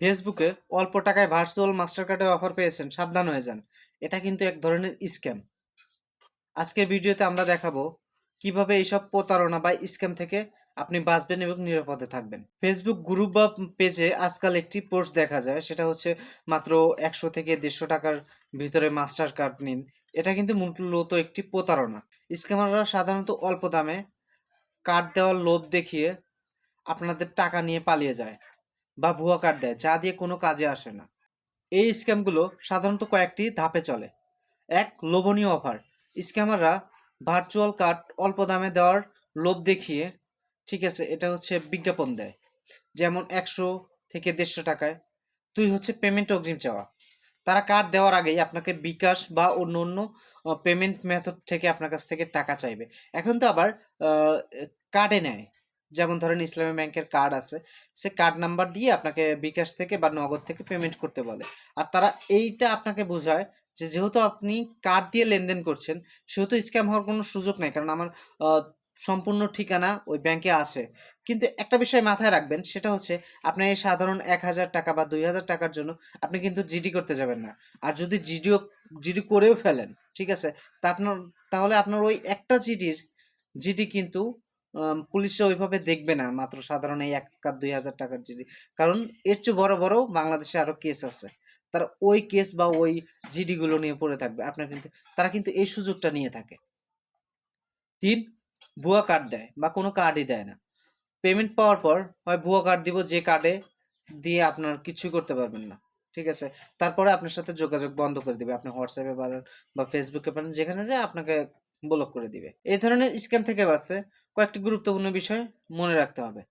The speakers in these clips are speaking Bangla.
ফেসবুকে অল্প টাকায় ভার্চুয়াল মাস্টার কার্ডের অফার পেয়েছেন, সাবধান হয়ে যান। এটা কিন্তু এক ধরনের স্ক্যাম আজকের ভিডিওতে আমরা দেখাবো কীভাবে এইসব প্রতারণা বা স্ক্যাম থেকে আপনি বাঁচবেন এবং নিরাপদে থাকবেন। ফেসবুক গ্রুপ বা পেজে আজকাল একটি পোস্ট দেখা যায়, সেটা হচ্ছে মাত্র একশো থেকে দেড়শো টাকার ভিতরে মাস্টার কার্ড নিন। এটা কিন্তু মূলত একটি প্রতারণা। স্ক্যামাররা সাধারণত অল্প দামে কার্ড দেওয়ার লোভ দেখিয়ে আপনাদের টাকা নিয়ে পালিয়ে যায়। বা ভুয়া কার্ড দেয়, যা দিয়ে কোনো কাজে আসে না। এই স্ক্যামগুলো সাধারণত কয়েকটি ধাপে চলে। এক, লোভনীয় অফার স্ক্যামাররা ভার্চুয়াল কার্ড অল্প দামে দেওয়ার লোভ দেখিয়ে, ঠিক আছে, এটা হচ্ছে বিজ্ঞাপন দেয়। যেমন একশো থেকে দেড়শো টাকায়। তুই হচ্ছে পেমেন্ট অগ্রিম চাওয়া। তারা কার্ড দেওয়ার আগেই আপনাকে বিকাশ বা অন্য অন্য পেমেন্ট মেথড থেকে আপনার কাছ থেকে টাকা চাইবে। এখন তো আবার কার্ডে নেয়। যেমন ধরেন ইসলামী ব্যাংকের কার্ড আছে, সে কার্ড নাম্বার দিয়ে আপনাকে বিকাশ থেকে বা নগদ থেকে পেমেন্ট করতে বলে। আর তারা এইটা আপনাকে বোঝায় যে যেহেতু আপনি কার্ড দিয়ে লেনদেন করছেন, সেহেতু স্ক্যাম হওয়ার কোনো সুযোগ নেই। কারণ আমার সম্পূর্ণ ঠিকানা ওই ব্যাংকে আছে। কিন্তু একটা বিষয় মাথায় রাখবেন, সেটা হচ্ছে আপনি এই সাধারণ এক হাজার টাকা বা দুই হাজার টাকার জন্য আপনি কিন্তু জিডি করতে যাবেন না। আর যদি জিডিও জিডি করেও ফেলেন, ঠিক আছে? তা আপনার, তাহলে আপনার ওই একটা জিডির জিডি কিন্তু পুলিশরা ওইভাবে দেখবে না, মাত্র সাধারণ এই এক আর দুই হাজার টাকার জিডি। কারণ এর চেয়ে বড় বড় বাংলাদেশে আরও কেস আছে। তারা ওই কেস বা ওই জিডি গুলো নিয়ে পড়ে থাকবে। আপনার কিন্তু, তারা কিন্তু এই সুযোগটা নিয়ে থাকে। তিন, ভুয়া কার্ড দেয় বা কোনো কার্ডই দেয় না। পেমেন্ট পাওয়ার পর হয় ভুয়া কার্ড দিব, যে কার্ডে দিয়ে আপনার কিছুই করতে পারবেন না। ঠিক আছে? তারপরে আপনার সাথে যোগাযোগ বন্ধ করে দিবে। আপনি হোয়াটসঅ্যাপে পারেন বা ফেসবুকে পারেন, যেখানে যায় আপনাকে ব্লক করে দিবে। এই ধরনের স্ক্যাম থেকে বাঁচতে কয়েকটি গুরুত্বপূর্ণ বিষয় মনে রাখতে হবে।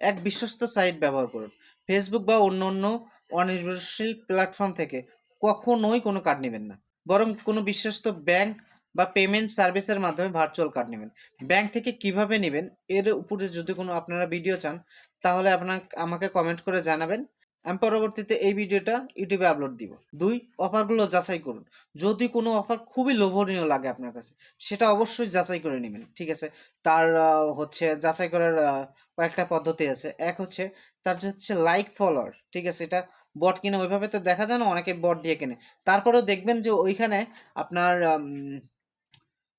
এক, বিশ্বস্ত সাইট ব্যবহার করুন। ফেসবুক বা অন্য অন্য অনির্ভরশীল প্ল্যাটফর্ম থেকে কখনোই কোনো কার্ড নেবেন না। বরং কোনো বিশ্বস্ত ব্যাংক বা পেমেন্ট সার্ভিসের মাধ্যমে ভার্চুয়াল কার্ড নেবেন। ব্যাংক থেকে কীভাবে নেবেন, এর উপরে যদি কোনো আপনারা ভিডিও চান, তাহলে আপনার, আমাকে কমেন্ট করে জানাবেন। আমি পরবর্তীতে এই ভিডিওটা ইউটিউবে আপলোড দিব। দুই অফারগুলো যাচাই করুন। যদি কোনো অফার খুবই লোভনীয় লাগে আপনার কাছে, সেটা অবশ্যই যাচাই করে নেবেন, ঠিক আছে? তার হচ্ছে যাচাই করার কয়েকটা পদ্ধতি আছে। এক হচ্ছে, তার যে হচ্ছে লাইক ফলোয়ার ঠিক আছে? এটা বট কিনা ওইভাবে তো দেখা যায় না, অনেকে বট দিয়ে কেনে। তারপরেও দেখবেন যে ওইখানে আপনার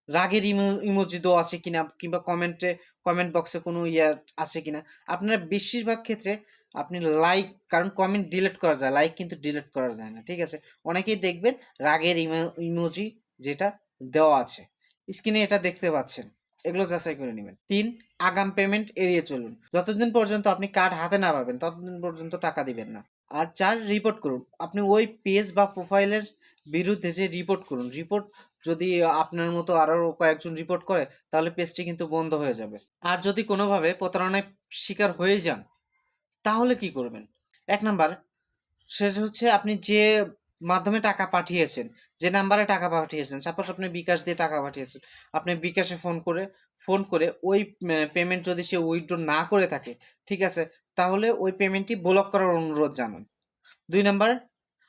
রাগের ইমোজি দেওয়া আছে কিনা, কিংবা কমেন্টে কমেন্ট বক্সে কোনো ইয়ে আছে কিনা। আপনারা বেশিরভাগ ক্ষেত্রে আপনি লাইক কারণ কমেন্ট ডিলিট করা যায় লাইক কিন্তু ডিলিট করা যায় না, ঠিক আছে? অনেকেই দেখবেন রাগের ইমোজি যেটা দেওয়া আছে স্ক্রিনে এটা দেখতে পাচ্ছেন, এগুলো যাচাই করে নেবেন। তিন, আগাম পেমেন্ট এড়িয়ে চলুন, যতদিন পর্যন্ত আপনি কার্ড হাতে না পাবেন, ততদিন পর্যন্ত টাকা দিবেন না। আর চার রিপোর্ট করুন, আপনি ওই পেজ বা প্রোফাইলের বিরুদ্ধে যে রিপোর্ট করুন রিপোর্ট যদি আপনার মতো আরও কয়েকজন রিপোর্ট করে, তাহলে পেজটি কিন্তু বন্ধ হয়ে যাবে। আর যদি কোনোভাবে প্রতারণায় শিকার হয়ে যান তাহলে কি করবেন? এক নাম্বার, সেটা হচ্ছে আপনি যে মাধ্যমে টাকা পাঠিয়েছেন, যে নাম্বারে টাকা পাঠিয়েছেন সাপোজ আপনি বিকাশ দিয়ে টাকা পাঠিয়েছেন, আপনি বিকাশে ফোন করে ফোন করে ওই পেমেন্ট যদি সে উইথড্র না করে থাকে, ঠিক আছে? তাহলে ওই পেমেন্টটি ব্লক করার অনুরোধ জানান। দুই নাম্বার,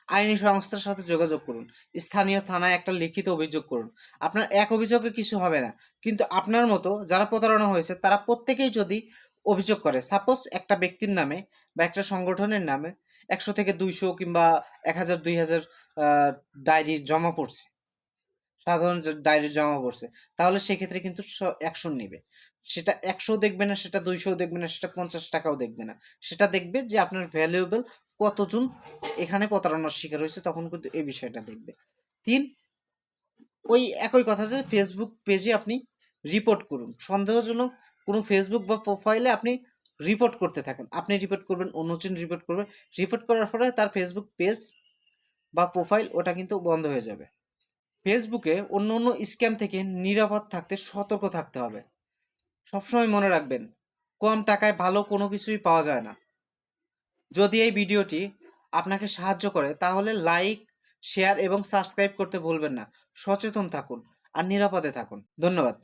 আইনি সংস্থার সাথে যোগাযোগ করুন। স্থানীয় থানায় একটা লিখিত অভিযোগ করুন। আপনার এক অভিযোগে কিছু হবে না। কিন্তু আপনার মতো যারা প্রতারণা হয়েছে, তারা প্রত্যেকেই যদি অভিযোগ করে। সাপোজ একটা ব্যক্তির নামে বা একটা সংগঠনের নামে একশো থেকে দুইশো কিংবা এক হাজার, দুই হাজার ডায়েরি জমা পড়ছে। সাধারণ ডায়েরি জমা পড়ছে। তাহলে সেক্ষেত্রে কিন্তু একশো নেবে। সেটা একশো দেখবে না, সেটা দুইশো দেখবে না, সেটা পঞ্চাশ টাকাও দেখবে না। সেটা দেখবে যে আপনার ভ্যালুয়েবল কতজন এখানে প্রতারণার শিকার হয়েছে, তখন কিন্তু এই বিষয়টা দেখবে। তিন, ওই একই কথা যে ফেসবুক পেজে আপনি রিপোর্ট করুন। সন্দেহজনক কোনো ফেসবুক বা প্রোফাইলে আপনি রিপোর্ট করতে থাকেন। আপনি রিপোর্ট করবেন, অন্যজন রিপোর্ট করবে। রিপোর্ট করার ফলে তার ফেসবুক পেজ বা প্রোফাইল ওটা কিন্তু বন্ধ হয়ে যাবে। ফেসবুকে অন্য অন্য স্ক্যাম থেকে নিরাপদ থাকতে সতর্ক থাকতে হবে। সবসময় মনে রাখবেন, কম টাকায় ভালো কোনো কিছুই পাওয়া যায় না। যদি এই ভিডিওটি আপনাকে সাহায্য করে, তাহলে লাইক শেয়ার এবং সাবস্ক্রাইব করতে ভুলবেন না। সচেতন থাকুন আর নিরাপদে থাকুন। ধন্যবাদ।